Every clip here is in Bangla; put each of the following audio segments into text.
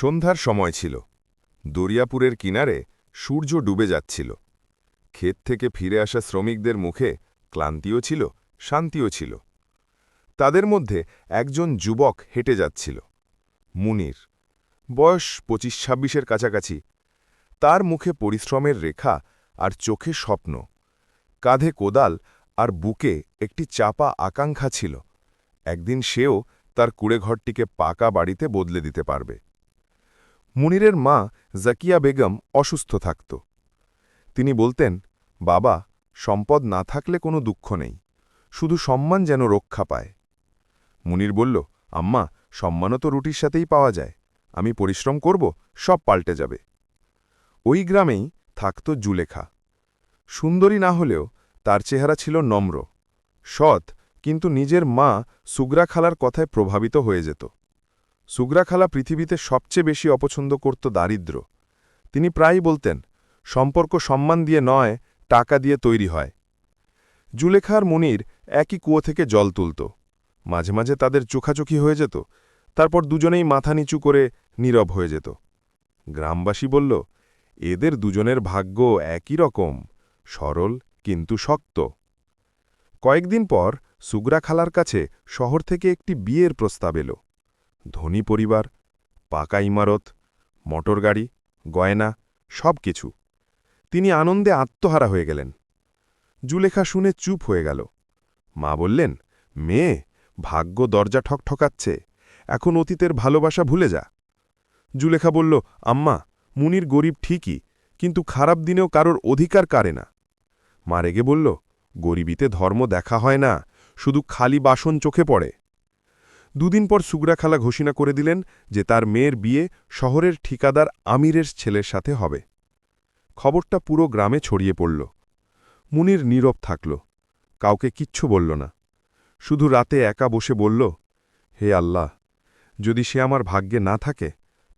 সন্ধ্যার সময় ছিল। দরিয়াপুরের কিনারে সূর্য ডুবে যাচ্ছিল। ক্ষেত থেকে ফিরে আসা শ্রমিকদের মুখে ক্লান্তিও ছিল, শান্তিও ছিল। তাদের মধ্যে একজন যুবক হেঁটে যাচ্ছিল, মুনির। বয়স পঁচিশ ছাব্বিশের কাছাকাছি। তার মুখে পরিশ্রমের রেখা আর চোখে স্বপ্ন। কাঁধে কোদাল আর বুকে একটি চাপা আকাঙ্ক্ষা ছিল। একদিন সেও তার কুড়েঘরটিকে পাকা বাড়িতে বদলে দিতে পারবে। মুনিরের মা জাকিয়া বেগম অসুস্থ থাকত। তিনি বলতেন, বাবা, সম্পদ না থাকলে কোনো দুঃখ নেই, শুধু সম্মান যেন রক্ষা পায়। মুনির বলল, আম্মা, সম্মানও তো রুটির সাথেই পাওয়া যায়, আমি পরিশ্রম করব, সব পাল্টে যাবে। ওই গ্রামেই থাকত জুলেখা। সুন্দরী না হলেও তার চেহারা ছিল নম্র, সৎ, কিন্তু নিজের মা সুগ্রা খালার কথায় প্রভাবিত হয়ে যেত। সুগ্রা খালা পৃথিবীতে সবচেয়ে বেশি অপছন্দ করত দারিদ্র। তিনি প্রায়ই বলতেন, সম্পর্ক সম্মান দিয়ে নয়, টাকা দিয়ে তৈরি হয়। জুলেখার মনির একই কুয়ো থেকে জল তুলত। মাঝে মাঝে তাদের চোখাচোখি হয়ে যেত, তারপর দুজনেই মাথা নিচু করে নীরব হয়ে যেত। গ্রামবাসী বলল, এদের দুজনের ভাগ্য একই রকম, সরল কিন্তু শক্ত। কয়েকদিন পর সুগ্রা খালার কাছে শহর থেকে একটি বিয়ের প্রস্তাব এলো। ধনী পরিবার, পাকা ইমারত মোটরগাড়ি গয়না, সব কিছু। তিনি আনন্দে আত্মহারা হয়ে গেলেন। জুলেখা শুনে চুপ হয়ে গেল। মা বললেন, মেয়ে, ভাগ্য দরজা ঠকঠকাচ্ছে। এখন অতীতের ভালোবাসা ভুলে যা। জুলেখা বলল, আম্মা, মুনির গরিব ঠিকই, কিন্তু খারাপ দিনেও কারোর অধিকার কারে না। মা রেগে বলল, গরিবিতে ধর্ম দেখা হয় না, শুধু খালি বাসন চোখে পড়ে। দুদিন পর সুগ্রাখালা ঘোষণা করে দিলেন যে তার মেয়ের বিয়ে শহরের ঠিকাদার আমিরের ছেলের সাথে হবে। খবরটা পুরো গ্রামে ছড়িয়ে পড়ল। মুনির নীরব থাকল। কাউকে কিচ্ছু বলল না। শুধু রাতে একা বসে বলল, হে আল্লাহ, যদি সে আমার ভাগ্যে না থাকে,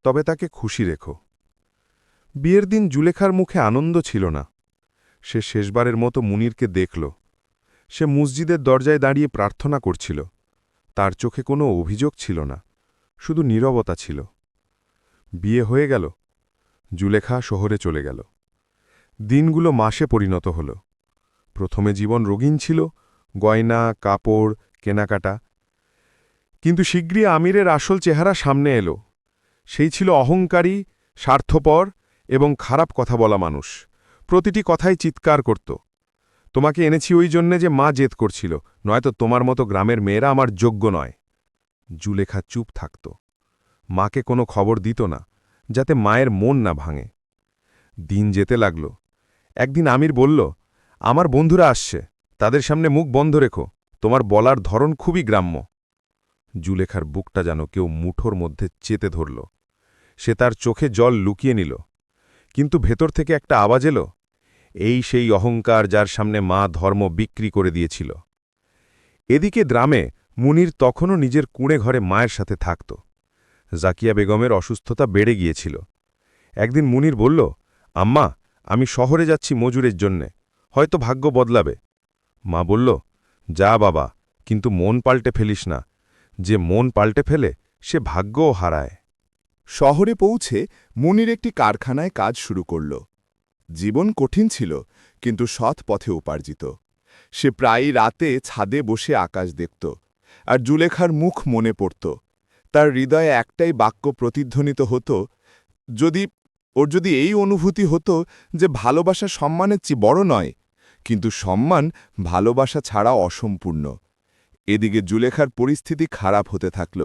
তবে তাকে খুশি রেখো। বিয়ের দিন জুলেখার মুখে আনন্দ ছিল না। সে শেষবারের মতো মুনিরকে দেখল। সে মসজিদের দরজায় দাঁড়িয়ে প্রার্থনা করছিল। তার চোখে কোনো অভিযোগ ছিল না, শুধু নীরবতা ছিল। বিয়ে হয়ে গেল। জুলেখা শহরে চলে গেল। দিনগুলো মাসে পরিণত হল। প্রথমে জীবন রঙিন ছিল, গয়না, কাপড়, কেনাকাটা। কিন্তু শীঘ্রই আমিরের আসল চেহারা সামনে এলো। সেই ছিল অহংকারী, স্বার্থপর এবং খারাপ কথা বলা মানুষ। প্রতিটি কথাই চিৎকার করত। তোমাকে এনেছি ওই জন্যে যে মা জেদ করছিল, নয়তো তোমার মতো গ্রামের মেয়েরা আমার যোগ্য নয়। জুলেখা চুপ থাকত। মাকে কোনো খবর দিত না, যাতে মায়ের মন না ভাঙে। দিন যেতে লাগল। একদিন আমির বলল, আমার বন্ধুরা আসছে, তাদের সামনে মুখ বন্ধ রেখো, তোমার বলার ধরন খুবই গ্রাম্য। জুলেখার বুকটা যেন কেউ মুঠোর মধ্যে চেতে ধরল। সে তার চোখে জল লুকিয়ে নিল। কিন্তু ভেতর থেকে একটা আওয়াজ এলো এই সেই অহংকার যার সামনে মা ধর্ম বিক্রি করে দিয়েছিল। এদিকে গ্রামে মুনির তখনও নিজের কুঁড়ে ঘরে মায়ের সাথে থাকত। জাকিয়া বেগমের অসুস্থতা বেড়ে গিয়েছিল। একদিন মুনির বলল, আম্মা, আমি শহরে যাচ্ছি মজুরের জন্যে, হয়তো ভাগ্য বদলাবে। মা বলল, যা বাবা, কিন্তু মন পাল্টে ফেলিস না। যে মন পাল্টে ফেলে, সে ভাগ্যও হারায়। শহরে পৌঁছে মুনির একটি কারখানায় কাজ শুরু করল। জীবন কঠিন ছিল, কিন্তু সৎ পথে উপার্জিত। সে প্রায়ই রাতে ছাদে বসে আকাশ দেখত, আর জুলেখার মুখ মনে পড়ত। তার হৃদয়ে একটাই বাক্য প্রতিধ্বনিত হতো, যদি, ওর যদি এই অনুভূতি হতো যে ভালোবাসা সম্মানের চেয়ে বড় নয়, কিন্তু সম্মান ভালোবাসা ছাড়া অসম্পূর্ণ। এদিকে জুলেখার পরিস্থিতি খারাপ হতে থাকল।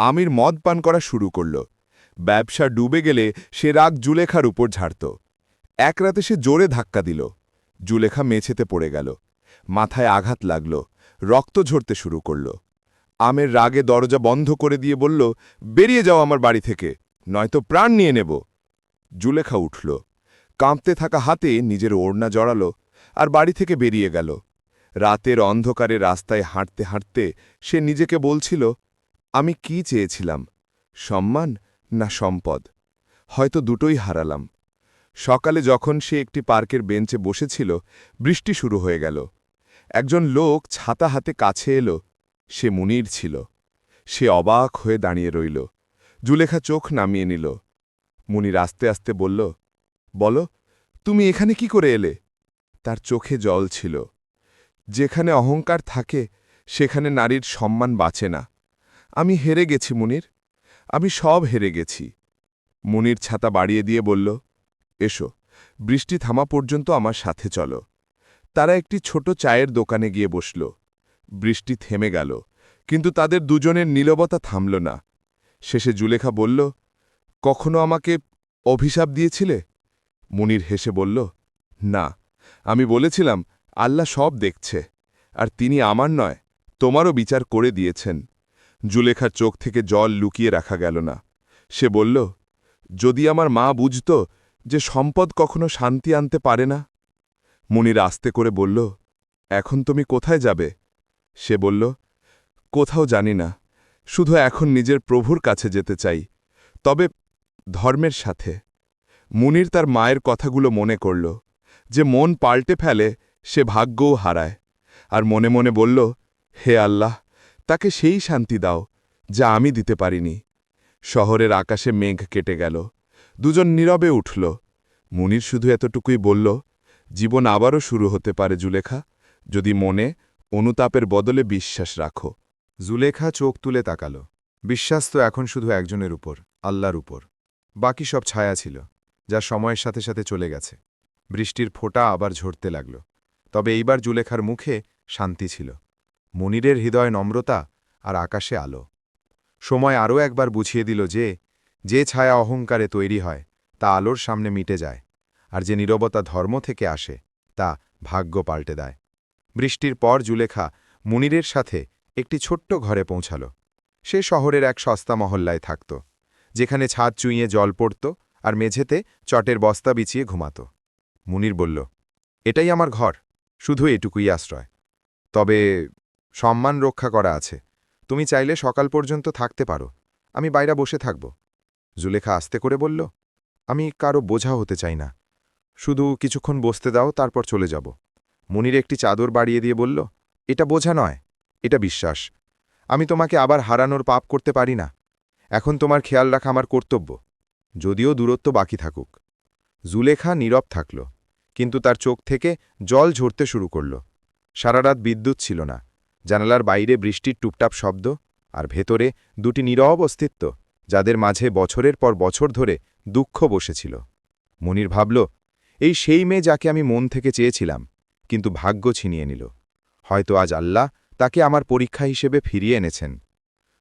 আমির মদ পান করা শুরু করল। ব্যবসা ডুবে গেলে সে রাগ জুলেখার উপর ঝাড়ত। এক রাতে সে জোরে ধাক্কা দিল। জুলেখা মেছেতে পড়ে গেল। মাথায় আঘাত লাগল। রক্ত ঝরতে শুরু করল। আমের রাগে দরজা বন্ধ করে দিয়ে বলল, বেরিয়ে যাও আমার বাড়ি থেকে, নয়তো প্রাণ নিয়ে নেব। জুলেখা উঠল। কাঁপতে থাকা হাতে নিজের ওড়না জড়াল আর বাড়ি থেকে বেরিয়ে গেল। রাতের অন্ধকারে রাস্তায় হাঁটতে হাঁটতে সে নিজেকে বলছিল, আমি কি চেয়েছিলাম, সম্মান না সম্পদ? হয়তো দুটোই হারালাম। সকালে যখন সে একটি পার্কের বেঞ্চে বসেছিল, বৃষ্টি শুরু হয়ে গেল। একজন লোক ছাতা হাতে কাছে এলো। সে মুনির ছিল। সে অবাক হয়ে দাঁড়িয়ে রইল। জুলেখা চোখ নামিয়ে নিল। মুনির আস্তে আস্তে বলল, বলো, তুমি এখানে কি করে এলে? তার চোখে জল ছিল। যেখানে অহংকার থাকে, সেখানে নারীর সম্মান বাঁচে না। আমি হেরে গেছি মুনির। আমি সব হেরে গেছি। মুনির ছাতা বাড়িয়ে দিয়ে বলল এসো, বৃষ্টি থামা পর্যন্ত আমার সাথে চলো। তারা একটি ছোট চায়ের দোকানে গিয়ে বসল। বৃষ্টি থেমে গেল, কিন্তু তাদের দুজনের নীলবতা থামল না। শেষে জুলেখা বলল, কখনো আমাকে অভিশাপ দিয়েছিলে? মুনির হেসে বলল, না, আমি বলেছিলাম, আল্লাহ সব দেখছে, আর তিনি আমার নয়, তোমারও বিচার করে দিয়েছেন। জুলেখার চোখ থেকে জল লুকিয়ে রাখা গেল না। সে বলল, যদি আমার মা বুঝত যে সম্পদ কখনো শান্তি আনতে পারে না? মুনির আস্তে করে বলল, এখন তুমি কোথায় যাবে? সে বলল, কোথাও জানি না, শুধু এখন নিজের প্রভুর কাছে যেতে চাই, তবে ধর্মের সাথে। মুনির তার মায়ের কথাগুলো মনে করল, যে মন পাল্টে ফেলে সে ভাগ্যও হারায়, আর মনে মনে বলল, হে আল্লাহ, তাকে সেই শান্তি দাও, যা আমি দিতে পারিনি। শহরের আকাশে মেঘ কেটে গেল দুজন নীরবে উঠল। মুনির শুধু এতটুকুই বলল, জীবন আবারও শুরু হতে পারে, জুলেখা। যদি মনে অনুতাপের বদলে বিশ্বাস রাখো। জুলেখা চোখ তুলে তাকাল। বিশ্বাস তো এখন শুধু একজনের উপর, আল্লাহর উপর। বাকি সব ছায়া ছিল, যা সময়ের সাথে সাথে চলে গেছে। বৃষ্টির ফোঁটা আবার ঝরতে লাগল। তবে এইবার জুলেখার মুখে শান্তি ছিল। মনিরের হৃদয় নম্রতা আর আকাশে আলো। সময় আরও একবার বুঝিয়ে দিল যে যে ছায়া অহংকারে তৈরি হয়, তা আলোর সামনে মিটে যায়, আর যে নীরবতা ধর্ম থেকে আসে, তা ভাগ্য পাল্টে দেয়। বৃষ্টির পর জুলেখা মুনিরের সাথে একটি ছোট্ট ঘরে পৌঁছাল। সে শহরের এক সস্তা মহল্লায় থাকত, যেখানে ছাদ চুইয়ে জল পড়ত আর মেঝেতে চটের বস্তা বিছিয়ে ঘুমাত। মুনির বলল, এটাই আমার ঘর, শুধু এটুকুই আশ্রয়। তবে সম্মান রক্ষা করা আছে। তুমি চাইলে সকাল পর্যন্ত থাকতে পারো। আমি বাইরে বসে থাকব। জুলেখা আস্তে করে বলল, আমি কারও বোঝা হতে চাই না। শুধু কিছুক্ষণ বসতে দাও, তারপর চলে যাব। মুনির একটি চাদর বাড়িয়ে দিয়ে বলল, এটা বোঝা নয়, এটা বিশ্বাস। আমি তোমাকে আবার হারানোর পাপ করতে পারি না। এখন তোমার খেয়াল রাখা আমার কর্তব্য। যদিও দূরত্ব বাকি থাকুক। জুলেখা নীরব থাকল, কিন্তু তার চোখ থেকে জল ঝরতে শুরু করল। সারারাত বিদ্যুৎ ছিল না। জানালার বাইরে বৃষ্টির টুপটাপ শব্দ, আর ভেতরে দুটি নীরব অস্তিত্ব। যাদের মাঝে বছরের পর বছর ধরে দুঃখ বসেছিল। মনির ভাবল, এই সেই মেয়ে যাকে আমি মন থেকে চেয়েছিলাম, কিন্তু ভাগ্য ছিনিয়ে নিল। হয়তো আজ আল্লাহ তাকে আমার পরীক্ষা হিসেবে ফিরিয়ে এনেছেন।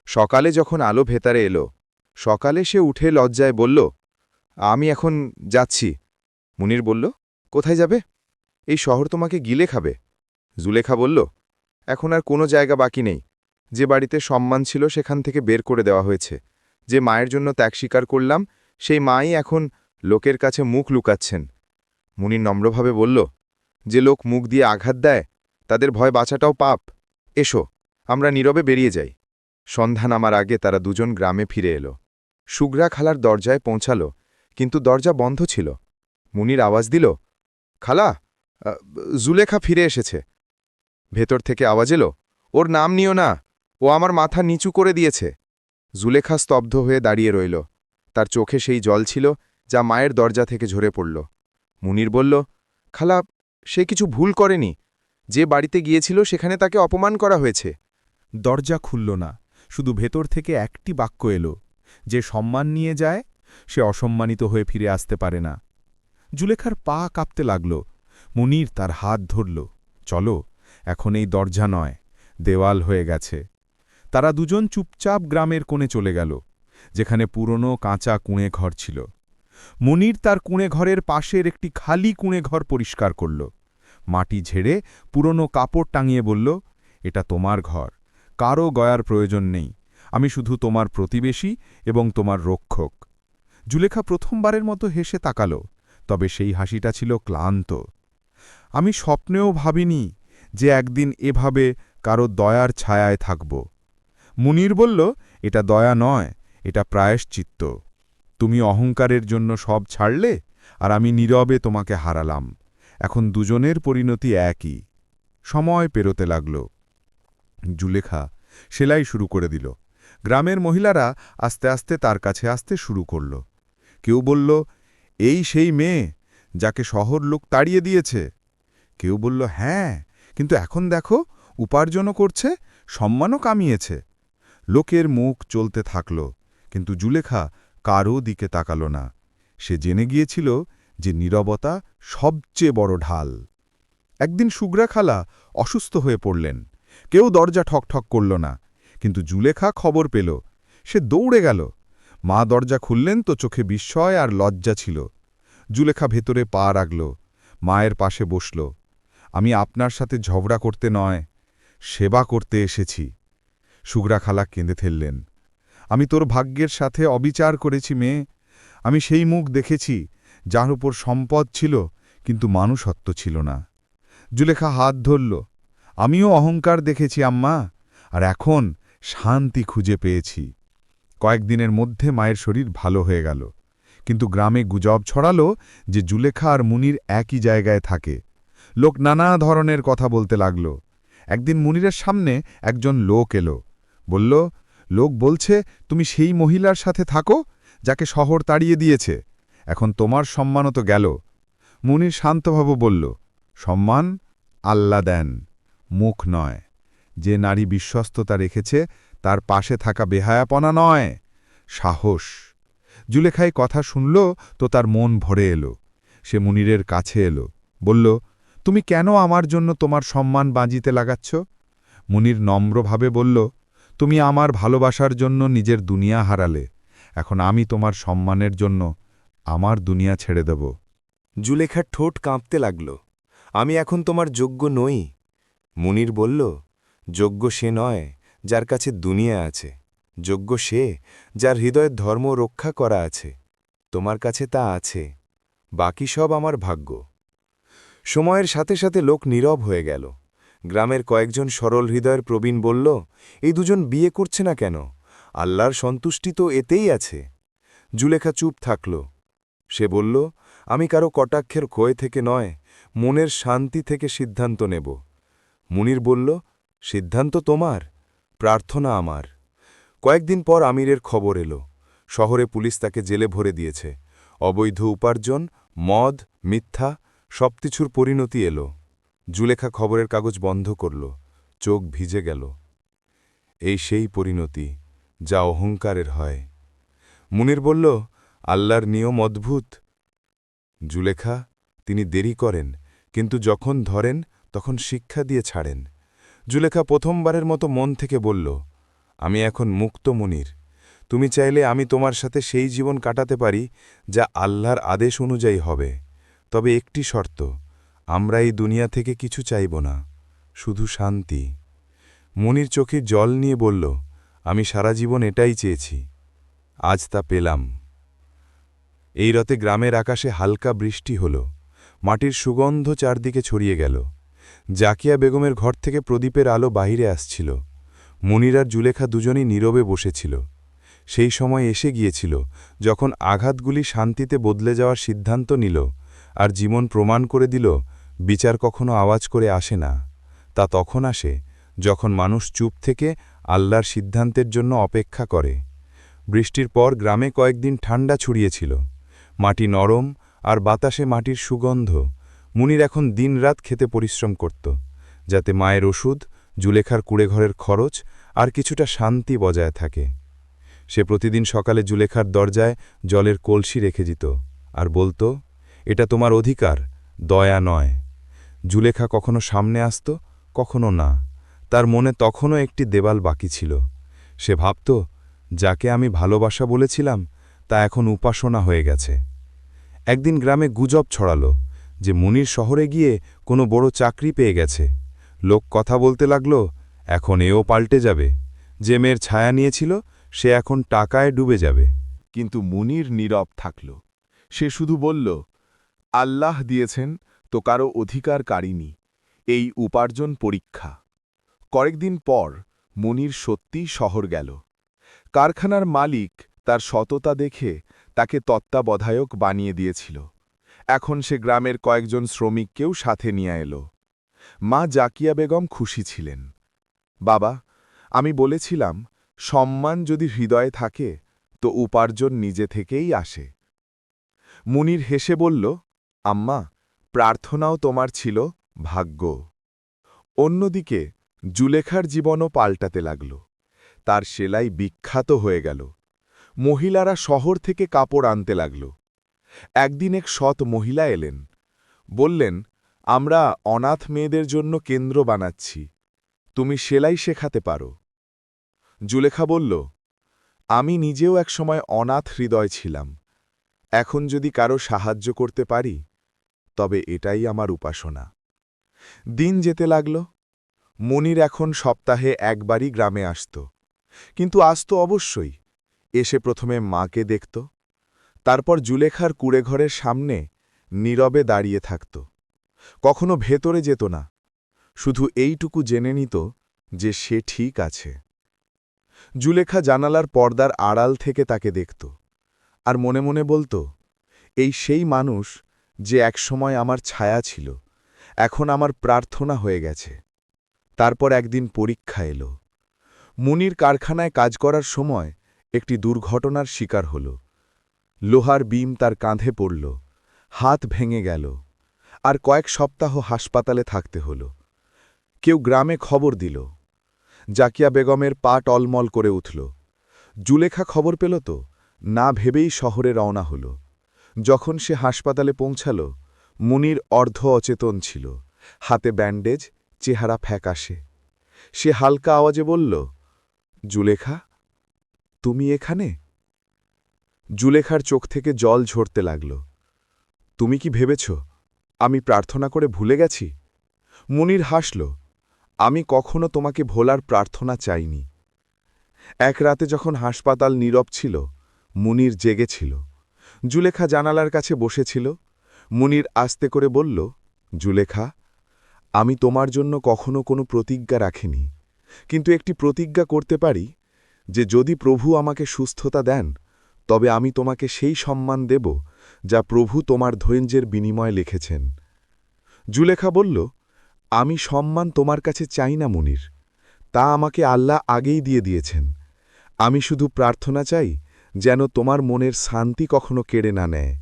সকালে যখন আলো ভেতারে এলো, সকালে সে উঠে লজ্জায় বলল, আমি এখন যাচ্ছি। মুনির বলল, কোথায় যাবে? এই শহর তোমাকে গিলে খাবে। জুলেখা বলল, এখন আর কোনো জায়গা বাকি নেই। যে বাড়িতে সম্মান ছিল সেখান থেকে বের করে দেওয়া হয়েছে। যে মায়ের জন্য ত্যাগ স্বীকার করলাম, সেই মাই এখন লোকের কাছে মুখ লুকাচ্ছেন। মুনির নম্রভাবে বলল, যে লোক মুখ দিয়ে আঘাত দেয়, তাদের ভয় বাঁচাটাও পাপ। এসো, আমরা নীরবে বেরিয়ে যাই। সন্ধ্যা নামার আগে তারা দুজন গ্রামে ফিরে এলো। সুগ্রা খালার দরজায় পৌঁছাল, কিন্তু দরজা বন্ধ ছিল। মুনির আওয়াজ দিল, খালা জুলেখা ফিরে এসেছে। ভেতর থেকে আওয়াজ এলো, ওর নাম নিও না, ও আমার মাথা নিচু করে দিয়েছে। জুলেখা স্তব্ধ হয়ে দাঁড়িয়ে রইল। তার চোখে সেই জল ছিল যা মায়ের দরজা থেকে ঝরে পড়ল। মুনির বলল, খালা, সে কিছু ভুল করেনি। যে বাড়িতে গিয়েছিল সেখানে তাকে অপমান করা হয়েছে। দরজা খুলল না, শুধু ভেতর থেকে একটি বাক্য এলো। যে সম্মান নিয়ে যায়, সে অসম্মানিত হয়ে ফিরে আসতে পারে না। জুলেখার পা কাঁপতে লাগল। মুনির তার হাত ধরল। চলো, এখন এই দরজা নয়, দেওয়াল হয়ে গেছে। তারা দুজন চুপচাপ গ্রামের কোণে চলে গেল, যেখানে পুরনো কাঁচা কুঁড়ে ঘর ছিল। মনির তার কুঁড়ে ঘরের পাশের একটি খালি কুঁড়ে ঘর পরিষ্কার করল। মাটি ঝেড়ে পুরনো কাপড় টাঙিয়ে বলল, এটা তোমার ঘর কারও গয়ার প্রয়োজন নেই, আমি শুধু তোমার প্রতিবেশী এবং তোমার রক্ষক। জুলেখা প্রথমবারের মতো হেসে তাকাল, তবে সেই হাসিটা ছিল ক্লান্ত। আমি স্বপ্নেও ভাবিনি যে একদিন এভাবে কারও দয়ার ছায়ায় থাকব। মুনির বলল, এটা দয়া নয়, এটা প্রায়শ্চিত্ত। তুমি অহংকারের জন্য সব ছাড়লে, আর আমি নীরবে তোমাকে হারালাম। এখন দুজনের পরিণতি একই। সময় পেরোতে লাগল। জুলেখা সেলাই শুরু করে দিল। গ্রামের মহিলারা আস্তে আস্তে তার কাছে আসতে শুরু করল। কেউ বলল, এই সেই মেয়ে যাকে শহর লোক তাড়িয়ে দিয়েছে? কেউ বলল হ্যাঁ কিন্তু এখন দেখো, উপার্জনও করছে, সম্মানও কামিয়েছে। লোকের মুখ চলতে থাকল, কিন্তু জুলেখা কারও দিকে তাকাল না। সে জেনে গিয়েছিল যে নীরবতা সবচেয়ে বড় ঢাল। একদিন সুগ্রা খালা অসুস্থ হয়ে পড়লেন। কেউ দরজা ঠকঠক করল না, কিন্তু জুলেখা খবর পেল। সে দৌড়ে গেল। মা দরজা খুললেন তো চোখে বিস্ময় আর লজ্জা ছিল। জুলেখা ভেতরে পা রাখল, মায়ের পাশে বসল। আমি আপনার সাথে ঝগড়া করতে নয়, সেবা করতে এসেছি। সুগ্রা খালা কেঁদে ফেললেন। আমি তোর ভাগ্যের সাথে অবিচার করেছি মেয়ে। আমি সেই মুখ দেখেছি, যার উপর সম্পদ ছিল, কিন্তু মানুষত্ব ছিল না। জুলেখা হাত ধরল, আমিও অহংকার দেখেছি আম্মা, আর এখন শান্তি খুঁজে পেয়েছি। কয়েকদিনের মধ্যে মায়ের শরীর ভালো হয়ে গেল, কিন্তু গ্রামে গুজব ছড়ালো যে জুলেখা আর মুনির একই জায়গায় থাকে। লোক নানা ধরনের কথা বলতে লাগল। একদিন মুনিরের সামনে একজন লোক এলো বলল, লোক বলছে, তুমি সেই মহিলার সাথে থাকো যাকে শহর তাড়িয়ে দিয়েছে। এখন তোমার সম্মানও তো গেল। মুনির শান্তভাবে বলল, সম্মান আল্লা দেন, মুখ নয়। যে নারী বিশ্বস্ততা রেখেছে, তার পাশে থাকা বেহায়াপনা নয়, সাহস। জুলেখাই কথা শুনল, তো তার মন ভরে এলো। সে মুনিরের কাছে এলো, বলল, তুমি কেন আমার জন্য তোমার সম্মান বাঁজিতে লাগাচ্ছ? মুনির নম্রভাবে বলল তুমি আমার ভালোবাসার জন্য নিজের দুনিয়া হারালে। এখন আমি তোমার সম্মানের জন্য আমার দুনিয়া ছেড়ে দেব। জুলেখার ঠোঁট কাঁপতে লাগল। আমি এখন তোমার যোগ্য নই। মুনির বলল, যোগ্য সে নয় যার কাছে দুনিয়া আছে। যোগ্য সে যার হৃদয়ের ধর্ম রক্ষা করা আছে। তোমার কাছে তা আছে। বাকি সব আমার ভাগ্য। সময়ের সাথে সাথে লোক নীরব হয়ে গেল। গ্রামের কয়েকজন সরল হৃদয়ের প্রবীণ বলল, এই দুজন বিয়ে করছে না কেন? আল্লাহর সন্তুষ্টি তো এতেই আছে। জুলেখা চুপ থাকল। সে বলল, আমি কারও কটাক্ষের ক্ষয় থেকে নয়, মনের শান্তি থেকে সিদ্ধান্ত নেব। মুনির বলল, সিদ্ধান্ত তোমার, প্রার্থনা আমার। কয়েকদিন পর আমিরের খবর এলো। শহরে পুলিশ তাকে জেলে ভরে দিয়েছে। অবৈধ উপার্জন, মদ, মিথ্যা, সবকিছুর পরিণতি এলো। জুলেখা খবরের কাগজ বন্ধ করল, চোখ ভিজে গেল। এই সেই পরিণতি, যা অহংকারের হয়। মুনির বলল, আল্লাহর নিয়ম অদ্ভুত। জুলেখা, তিনি দেরি করেন, কিন্তু যখন ধরেন, তখন শিক্ষা দিয়ে ছাড়েন। জুলেখা প্রথমবারের মতো মন থেকে বলল, আমি এখন মুক্ত মুনির। তুমি চাইলে আমি তোমার সাথে সেই জীবন কাটাতে পারি, যা আল্লাহর আদেশ অনুযায়ী হবে। তবে একটি শর্ত আমরা এই দুনিয়া থেকে কিছু চাইব না, শুধু শান্তি। মনির চোখে জল নিয়ে বলল, আমি সারা জীবন এটাই চেয়েছি। আজ তা পেলাম। এই রতে গ্রামের আকাশে হালকা বৃষ্টি হল। মাটির সুগন্ধ চারদিকে ছড়িয়ে গেল। জাকিয়া বেগমের ঘর থেকে প্রদীপের আলো বাহিরে আসছিল। মনির আর জুলেখা দুজনেই নীরবে বসেছিল। সেই সময় এসে গিয়েছিল, যখন আঘাতগুলি শান্তিতে বদলে যাওয়ার সিদ্ধান্ত নিল আর জীবন প্রমাণ করে দিল বিচার কখনো আওয়াজ করে আসে না, তা তখন আসে যখন মানুষ চুপ থেকে আল্লাহর সিদ্ধান্তের জন্য অপেক্ষা করে। বৃষ্টির পর গ্রামে কয়েকদিন ঠান্ডা ছড়িয়েছিল, মাটি নরম আর বাতাসে মাটির সুগন্ধ। মুনির এখন দিনরাত খেতে পরিশ্রম করত, যাতে মায়ের ওষুধ, জুলেখার কুড়েঘরের খরচ আর কিছুটা শান্তি বজায় থাকে। সে প্রতিদিন সকালে জুলেখার দরজায় জলের কলসি রেখে দিত আর বলতো, এটা তোমার অধিকার, দয়া নয়। জুলেখা কখনো সামনে আসত, কখনো না। তার মনে তখনও একটি দেওয়াল বাকি ছিল। সে ভাবত, যাকে আমি ভালোবাসা বলেছিলাম, তা এখন উপাসনা হয়ে গেছে। একদিন গ্রামে গুজব ছড়ালো যে মুনির শহরে গিয়ে কোনো বড় চাকরি পেয়ে গেছে। লোক কথা বলতে লাগল, এখন এও পাল্টে যাবে। যে মেয়ের ছায়া নিয়েছিল, সে এখন টাকায় ডুবে যাবে। কিন্তু মুনির নীরব থাকল। সে শুধু বলল, আল্লাহ দিয়েছেন তো কারও অধিকার কারিনি এই উপার্জন পরীক্ষা। কয়েকদিন পর মুনির সত্যি শহর গেল। কারখানার মালিক তার সততা দেখে তাকে তত্ত্বাবধায়ক বানিয়ে দিয়েছিল। এখন সে গ্রামের কয়েকজন শ্রমিককেও সাথে নিয়ে এলো। মা জাকিয়া বেগম খুশি ছিলেন। বাবা, আমি বলেছিলাম, সম্মান যদি হৃদয়ে থাকে, তো উপার্জন নিজে থেকেই আসে। মুনির হেসে বলল, আম্মা প্রার্থনাও তোমার ছিল ভাগ্য। অন্যদিকে, জুলেখার জীবনও পাল্টাতে লাগল। তার সেলাই বিখ্যাত হয়ে গেল। মহিলারা শহর থেকে কাপড় আনতে লাগল। একদিন এক সৎ মহিলা এলেন। বললেন, আমরা অনাথ মেয়েদের জন্য কেন্দ্র বানাচ্ছি। তুমি সেলাই শেখাতে পারো। জুলেখা বলল, আমি নিজেও একসময় অনাথ হৃদয় ছিলাম। এখন যদি কারও সাহায্য করতে পারি তবে এটাই আমার উপাসনা। দিন যেতে লাগল, মনির এখন সপ্তাহে একবারই গ্রামে আসত। কিন্তু আসত অবশ্যই, এসে প্রথমে মাকে দেখত, তারপর জুলেখার কুড়েঘরের সামনে নীরবে দাঁড়িয়ে থাকত। কখনো ভেতরে যেত না, শুধু এইটুকু জেনে নিত যে সে ঠিক আছে। জুলেখা জানালার পর্দার আড়াল থেকে তাকে দেখত, আর মনে মনে বলতো, এই সেই মানুষ যে একসময় আমার ছায়া ছিল, এখন আমার প্রার্থনা হয়ে গেছে। তারপর একদিন পরীক্ষা এলো। মুনির কারখানায় কাজ করার সময় একটি দুর্ঘটনার শিকার হল। লোহার বিম তার কাঁধে পড়ল, হাত ভেঙে গেল, আর কয়েক সপ্তাহ হাসপাতালে থাকতে হল। কেউ গ্রামে খবর দিল। জাকিয়া বেগমের পা টলমল করে উঠল। জুলেখা খবর পেল তো? না ভেবেই শহরে রওনা হল। যখন সে হাসপাতালে পৌঁছাল, মুনির অর্ধ অচেতন ছিল। হাতে ব্যান্ডেজ, চেহারা ফ্যাকাশে। সে হালকা আওয়াজে বলল, জুলেখা, তুমি এখানে? জুলেখার চোখ থেকে জল ঝরতে লাগল। তুমি কি ভেবেছ আমি প্রার্থনা করে ভুলে গেছি? মুনির হাসল, আমি কখনো তোমাকে ভোলার প্রার্থনা চাইনি। এক রাতে যখন হাসপাতাল নীরব ছিল, মুনির জেগেছিল জুলেখা জানালার কাছে বসেছিল। মুনির আস্তে করে বলল, জুলেখা, আমি তোমার জন্য কখনো কোনো প্রতিজ্ঞা রাখিনি। কিন্তু একটি প্রতিজ্ঞা করতে পারি যে যদি প্রভু আমাকে সুস্থতা দেন, তবে আমি তোমাকে সেই সম্মান দেব যা প্রভু তোমার ধৈর্যের বিনিময়ে লিখেছেন। জুলেখা বলল, আমি সম্মান তোমার কাছে চাই না, মুনির। তা আমাকে আল্লাহ আগেই দিয়ে দিয়েছেন। আমি শুধু প্রার্থনা চাই যেন তোমার মনের শান্তি কখনো কেড়ে না নেয়।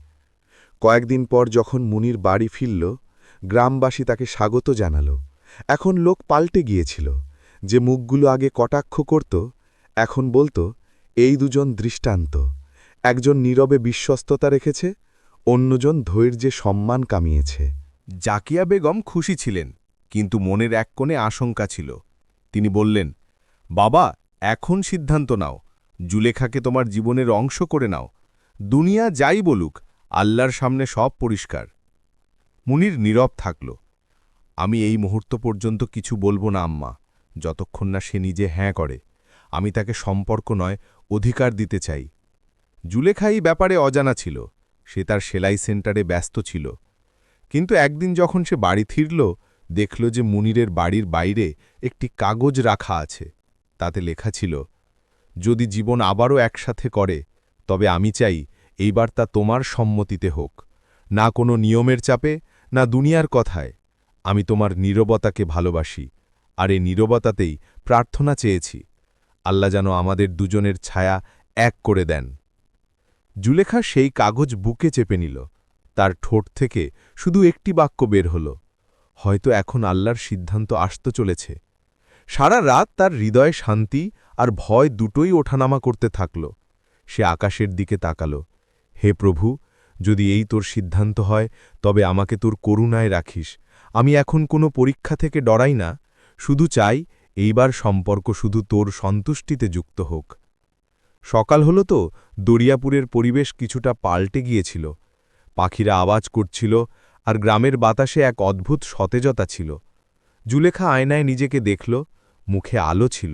কয়েকদিন পর যখন মুনির বাড়ি ফিরল, গ্রামবাসী তাকে স্বাগত জানাল। এখন লোক পাল্টে গিয়েছিল। যে মুখগুলো আগে কটাক্ষ করত, এখন বলতো, এই দুজন দৃষ্টান্ত। একজন নীরবে বিশ্বস্ততা রেখেছে, অন্যজন ধৈর্যে সম্মান কামিয়েছে। জাকিয়া বেগম খুশি ছিলেন, কিন্তু মনের এক কোণে আশঙ্কা ছিল। তিনি বললেন, বাবা, এখন সিদ্ধান্ত নাও। জুলেখাকে তোমার জীবনের অংশ করে নাও। দুনিয়া যাই বলুক, আল্লাহর সামনে সব পরিষ্কার। মুনির নীরব থাকল। আমি এই মুহূর্ত পর্যন্ত কিছু বলব না, আম্মা, যতক্ষণ না সে নিজে হ্যাঁ করে। আমি তাকে সম্পর্ক নয়, অধিকার দিতে চাই। জুলেখা এই ব্যাপারে অজানা ছিল। সে তার সেলাই সেন্টারে ব্যস্ত ছিল। কিন্তু একদিন যখন সে বাড়ি ফিরল, দেখল যে মুনিরের বাড়ির বাইরে একটি কাগজ রাখা আছে। তাতে লেখা ছিল যদি জীবন আবারও একসাথে করে, তবে আমি চাই এইবার তা তোমার সম্মতিতে হোক। না কোনো নিয়মের চাপে, না দুনিয়ার কথায়। আমি তোমার নীরবতাকে ভালোবাসি, আর এই নীরবতাতেই প্রার্থনা চেয়েছি। আল্লাহ যেন আমাদের দুজনের ছায়া এক করে দেন। জুলেখা সেই কাগজ বুকে চেপে নিল। তার ঠোঁট থেকে শুধু একটি বাক্য বের হল। হয়তো এখন আল্লাহর সিদ্ধান্ত আসতে চলেছে। সারা রাত তার হৃদয়ে শান্তি আর ভয় দুটোই ওঠানামা করতে থাকল। সে আকাশের দিকে তাকাল। হে প্রভু, যদি এই তোর সিদ্ধান্ত হয়, তবে আমাকে তোর করুণায় রাখিস। আমি এখন কোনো পরীক্ষা থেকে ডরাই না। শুধু চাই, এইবার সম্পর্ক শুধু তোর সন্তুষ্টিতে যুক্ত হোক। সকাল হলো তো, দরিয়াপুরের পরিবেশ কিছুটা পাল্টে গিয়েছিল। পাখিরা আওয়াজ করছিল, আর গ্রামের বাতাসে এক অদ্ভুত সতেজতা ছিল। জুলেখা আয়নায় নিজেকে দেখল, মুখে আলো ছিল।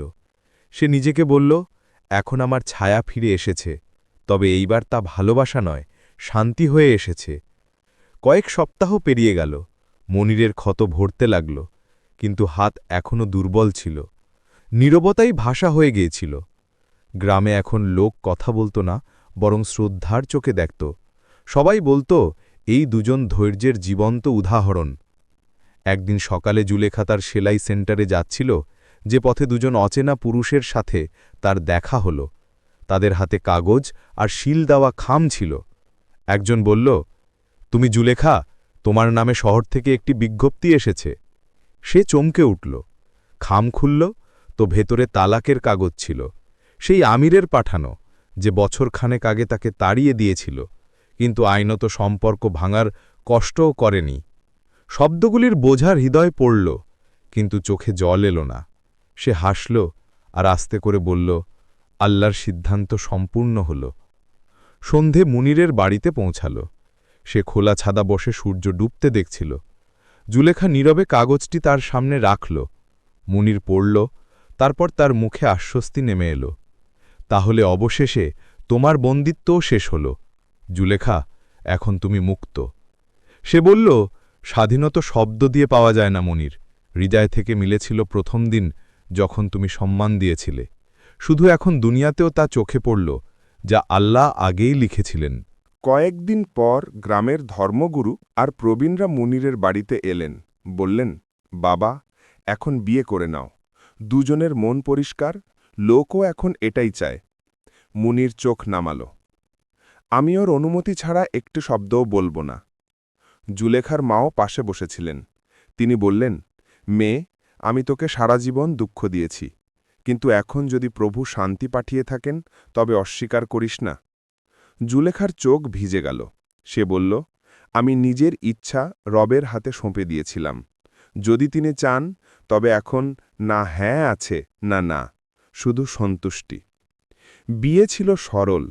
সে নিজেকে বলল, এখন আমার ছায়া ফিরে এসেছে, তবে এইবার তা ভালোবাসা নয়, শান্তি হয়ে এসেছে। কয়েক সপ্তাহ পেরিয়ে গেল, মনিরের ক্ষত ভরতে লাগল, কিন্তু হাত এখনও দুর্বল ছিল। নীরবতাই ভাষা হয়ে গিয়েছিল। গ্রামে এখন লোক কথা বলতো না, বরং শ্রদ্ধার চোখে দেখত। সবাই বলতো, এই দুজন ধৈর্যের জীবন্ত উদাহরণ। একদিন সকালে জুলেখা তার সেলাই সেন্টারে যাচ্ছিল যে পথে দুজন অচেনা পুরুষের সাথে তার দেখা হলো। তাদের হাতে কাগজ আর শিল দেওয়া খাম ছিল। একজন বলল, তুমি জুলেখা, তোমার নামে শহর থেকে একটি বিজ্ঞপ্তি এসেছে। সে চমকে উঠল। খাম খুলল, তো ভেতরে তালাকের কাগজ ছিল। সেই আমিরের পাঠানো, যে বছরখানেক আগে তাকে তাড়িয়ে দিয়েছিল, কিন্তু আইনত সম্পর্ক ভাঙার কষ্টও করেনি। শব্দগুলির বোঝার হৃদয় পড়ল, কিন্তু চোখে জল এলো না। সে হাসল আর আস্তে করে বলল, আল্লাহর সিদ্ধান্ত সম্পূর্ণ হল। সন্ধে মুনিরের বাড়িতে পৌঁছাল। সে খোলা ছাদা বসে সূর্য ডুবতে দেখছিল। জুলেখা নীরবে কাগজটি তার সামনে রাখল। মুনির পড়ল, তারপর তার মুখে আশ্বস্তি নেমে এলো। তাহলে অবশেষে তোমার বন্দিত্বও শেষ হল। জুলেখা, এখন তুমি মুক্ত। সে বলল, স্বাধীনতা শব্দ দিয়ে পাওয়া যায় না মনির। হৃদয় থেকে মিলেছিল প্রথম দিন যখন তুমি সম্মান দিয়েছিলে। শুধু এখন দুনিয়াতেও তা চোখে পড়ল, যা আল্লাহ আগেই লিখেছিলেন। কয়েকদিন পর গ্রামের ধর্মগুরু আর প্রবীণরা মুনিরের বাড়িতে এলেন, বললেন, বাবা, এখন বিয়ে করে নাও। দুজনের মন পরিষ্কার, লোকও এখন এটাই চায়। মুনির চোখ নামাল। আমি ওর অনুমতি ছাড়া একটু শব্দও বলব না। জুলেখার মাও পাশে বসেছিলেন। তিনি বললেন, মেয়ে আমি তোকে সারা জীবন দুঃখ দিয়েছি। কিন্তু এখন যদি প্রভু শান্তি পাঠিয়ে থাকেন, তবে অস্বীকার করিস না। জুলেখার চোখ ভিজে গেল। সে বলল, আমি নিজের ইচ্ছা রবের হাতে সঁপে দিয়েছিলাম। যদি তিনি চান, তবে এখন না হ্যাঁ আছে, না না, শুধু সন্তুষ্টি। বিয়ে ছিল সরল।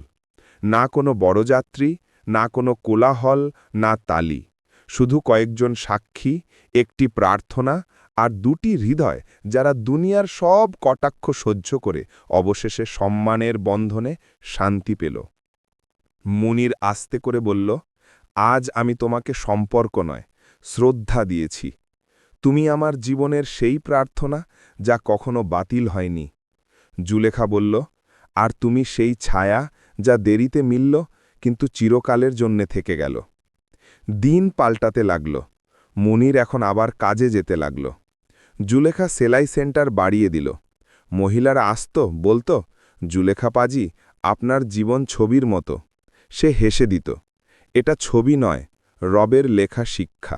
না কোনো বড়যাত্রী না কোনো কোলাহল, না তালি। শুধু কয়েকজন সাক্ষী, একটি প্রার্থনা আর দুটি হৃদয় যারা দুনিয়ার সব কটাক্ষ সহ্য করে অবশেষে সম্মানের বন্ধনে শান্তি পেল। মুনির আস্তে করে বলল, আজ আমি তোমাকে সম্পর্ক নয়, শ্রদ্ধা দিয়েছি। তুমি আমার জীবনের সেই প্রার্থনা যা কখনো বাতিল হয়নি। জুলেখা বলল, আর তুমি সেই ছায়া যা দেরিতে মিলল, কিন্তু চিরকালের জন্যে থেকে গেল। দিন পাল্টাতে লাগল। মুনির এখন আবার কাজে যেতে লাগল। জুলেখা সেলাই সেন্টার বাড়িয়ে দিল। মহিলারা আসত, বলত, জুলেখা পাজি, আপনার জীবন ছবির মতো। সে হেসে দিত, এটা ছবি নয়, রবের লেখা শিক্ষা।